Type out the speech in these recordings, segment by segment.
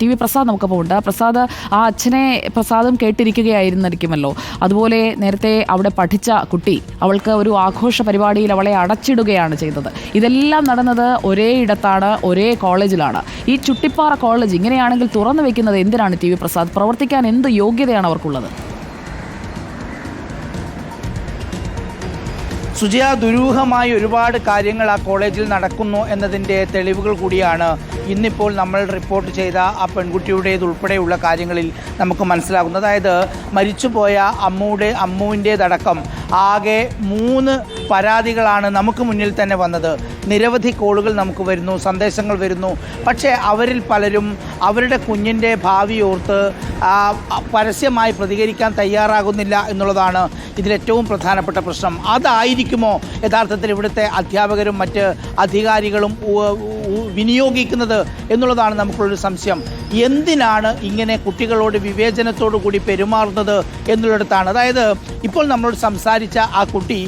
T V Prasad നമുക്കപ്പോൾ ഉണ്ട്. പ്രസാദ് ആ അച്ഛനെ പ്രസാദും കേട്ടിരിക്കുകയായിരുന്നിരിക്കുമല്ലോ. അതുപോലെ നേരത്തെ അവിടെ പഠിച്ച കുട്ടി അവൾക്ക് ഒരു ആഘോഷ പരിപാടിയിൽ അവളെ അടച്ചിടുകയാണ് ചെയ്തത്. ഇതെല്ലാം നടന്നത് ഒരേ ഇടത്താണ് ഒരേ കോളേജിലാണ്. ഈ ചുട്ടിപ്പാറ കോളേജ് ഇങ്ങനെയാണെങ്കിൽ തുറന്നു വെക്കുന്നത് എന്തിനാണ് ടി വി പ്രസാദ്? പ്രവർത്തിക്കാൻ എന്ത് യോഗ്യതയാണ് അവർക്കുള്ളത്? സുജയ ദുരൂഹമായ ഒരുപാട് കാര്യങ്ങൾ ആ കോളേജിൽ നടക്കുന്നു എന്നതിന്റെ തെളിവുകൾ കൂടിയാണ് ഇന്നിപ്പോൾ നമ്മൾ റിപ്പോർട്ട് ചെയ്ത ആ പെൺകുട്ടിയുടേതുൾപ്പെടെയുള്ള കാര്യങ്ങളിൽ നമുക്ക് മനസ്സിലാകുന്നത്. അതായത് മരിച്ചുപോയ അമ്മൂടെ അമ്മുവിന്റേതടക്കം ആകെ മൂന്ന് പരാതികളാണ് നമുക്ക് മുന്നിൽ തന്നെ വന്നത്. നിരവധി കോളുകൾ നമുക്ക് വരുന്നു സന്ദേശങ്ങൾ വരുന്നു. പക്ഷേ അവരിൽ പലരും അവരുടെ കുഞ്ഞിന്റെ ഭാവി ഓർത്ത് പരസ്യമായി പ്രതികരിക്കാൻ തയ്യാറാകുന്നില്ല എന്നുള്ളതാണ് ഇതിലേറ്റവും പ്രധാനപ്പെട്ട പ്രശ്നം. അതായിരിക്കുമോ യഥാർത്ഥത്തിൽ ഇവിടുത്തെ അധ്യാപകരും മറ്റ് അധികാരികളും വിനിയോഗിക്കുന്നത് എന്നുള്ളതാണ് നമുക്കുള്ളൊരു സംശയം. എന്തിനാണ് ഇങ്ങനെ കുട്ടികളോട് വിവേചനത്തോടു കൂടി പെരുമാറുന്നത് എന്നുള്ളിടത്താണ്. അതായത് ഇപ്പോൾ നമ്മളോട് സംസാരിച്ച ആ കുട്ടി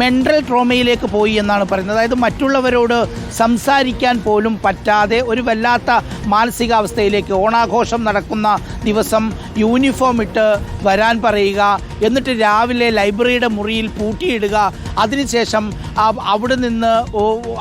മെന്റൽ ട്രോമയിലേക്ക് പോയി എന്നാണ് പറയുന്നത്. അതായത് മറ്റുള്ളവരോട് സംസാരിക്കാൻ പോലും പറ്റാതെ ഒരു വല്ലാത്ത മാനസികാവസ്ഥയിലേക്ക് ഓണാഘോഷം നടക്കുന്ന ദിവസം യൂണിഫോം ഇട്ട് വരാൻ പറയുക എന്നിട്ട് രാവിലെ ലൈബ്രറിയുടെ മുറിയിൽ പൂട്ടിയിടുക അതിനുശേഷം അവിടെ നിന്ന്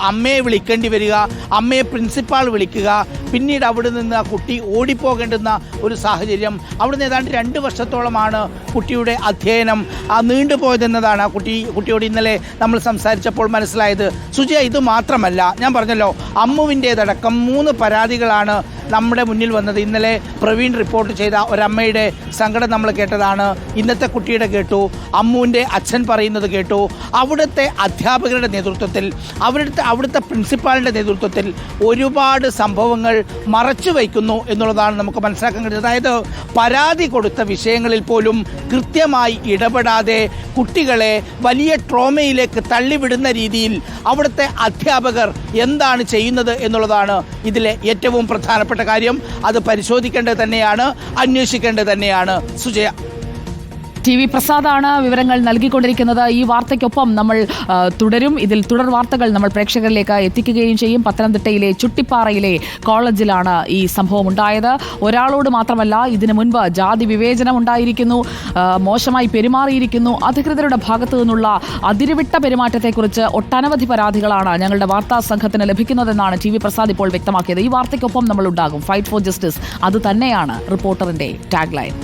അമ്മയെ വിളിക്കേണ്ടി വരിക അമ്മയെ പ്രിൻസിപ്പാൾ വിളിക്കുക പിന്നീട് അവിടെ നിന്ന് ആ കുട്ടി ഓടിപ്പോകേണ്ടുന്ന ഒരു സാഹചര്യം. അവിടുന്ന് ഏതാണ്ട് രണ്ട് വർഷത്തോളമാണ് കുട്ടിയുടെ അധ്യയനം. ആ നീണ്ടുപോയതെന്നതാണ് ആ കുട്ടി കുട്ടിയോട് ഇന്നലെ നമ്മൾ സംസാരിച്ചപ്പോൾ മനസ്സിലായത്. സുജയ ഇത് മാത്രമല്ല ഞാൻ പറഞ്ഞല്ലോ അമ്മുവിന്റേതടക്കം മൂന്ന് പരാതികളാണ് നമ്മുടെ മുന്നിൽ വന്നത്. ഇന്നലെ പ്രവീൺ റിപ്പോർട്ട് ചെയ്ത ഒരമ്മയുടെ സങ്കടം നമ്മൾ കേട്ടതാണ്. ഇന്നത്തെ കുട്ടിയുടെ കേട്ടു. അമ്മുവിന്റെ അച്ഛൻ പറയുന്നത് കേട്ടു. അവിടുത്തെ അധ്യാപകരുടെ നേതൃത്വത്തിൽ അവിടുത്തെ അവിടുത്തെ പ്രിൻസിപ്പാളിന്റെ നേതൃത്വത്തിൽ ഒരുപാട് സംഭവങ്ങൾ മറച്ചു വയ്ക്കുന്നു എന്നുള്ളതാണ് നമുക്ക് മനസ്സിലാക്കാൻ കഴിഞ്ഞത് അതായത് പരാതി കൊടുത്ത വിഷയങ്ങളിൽ പോലും കൃത്യമായി ഇടപെടാതെ കുട്ടികളെ വലിയ ട്രോമയിലേക്ക് തള്ളിവിടുന്ന രീതിയിൽ അവിടുത്തെ അധ്യാപകർ എന്താണ് ചെയ്യുന്നത് എന്നുള്ളതാണ് ഇതിലെ ഏറ്റവും പ്രധാനപ്പെട്ട കാര്യം അത് പരിശോധിക്കേണ്ടത് തന്നെയാണ് അന്വേഷിക്കേണ്ടത് തന്നെയാണ്. സുജയ ടി വി പ്രസാദാണ് വിവരങ്ങൾ നൽകിക്കൊണ്ടിരിക്കുന്നത്. ഈ വാർത്തയ്ക്കൊപ്പം നമ്മൾ തുടരും. ഇതിൽ തുടർ വാർത്തകൾ നമ്മൾ പ്രേക്ഷകരിലേക്ക് എത്തിക്കുകയും ചെയ്യും. പത്തനംതിട്ടയിലെ ചുട്ടിപ്പാറയിലെ കോളേജിലാണ് ഈ സംഭവം ഉണ്ടായത്. ഒരാളോട് മാത്രമല്ല ഇതിനു മുൻപ് ജാതി വിവേചനം ഉണ്ടായിരിക്കുന്നു മോശമായി പെരുമാറിയിരിക്കുന്നു. അധികൃതരുടെ ഭാഗത്തു നിന്നുള്ള അതിരുവിട്ട പെരുമാറ്റത്തെക്കുറിച്ച് ഒട്ടനവധി പരാതികളാണ് ഞങ്ങളുടെ വാർത്താ സംഘത്തിന് ലഭിക്കുന്നതെന്നാണ് ടി വി പ്രസാദ് ഇപ്പോൾ വ്യക്തമാക്കിയത്. ഈ വാർത്തയ്ക്കൊപ്പം നമ്മൾ ഉണ്ടാകും. ഫൈറ്റ് ഫോർ ജസ്റ്റിസ് അത് തന്നെയാണ് റിപ്പോർട്ടറിന്റെ ടാഗ് ലൈൻ